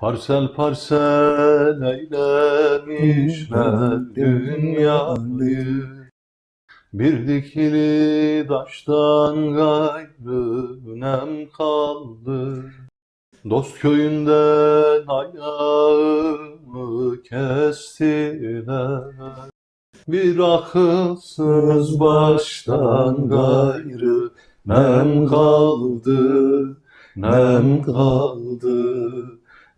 Parsel parsel eylemişler dünyayı Bir dikili taştan gayrı nem kaldı. Dost köyünden ayağımı kestiler. Bir akılsız baştan gayrı nem kaldı Nem kaldı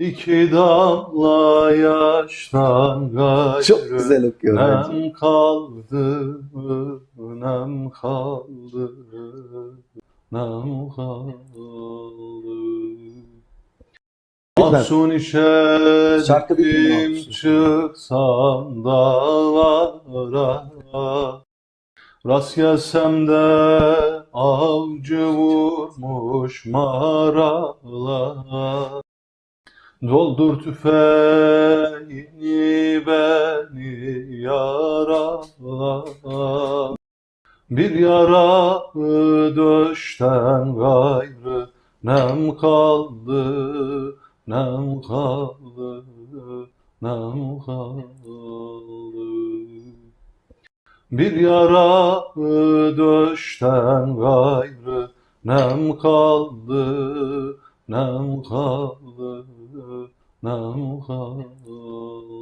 İki damla yaştan gayrı Çok güzel okuyor bence. Nem kaldı, nem kaldı, nem kaldı. Mahzun işe Şarkı dipim çıksam dağlara Rast gelsem de avcı vurmuş maralar Doldur tüfeğini beni yarala Bir yara döşten gayrı nem kaldı Nem kaldı Nem kaldı. Bir yara döşten gayrı nem kaldı Nem kaldı Nem kaldı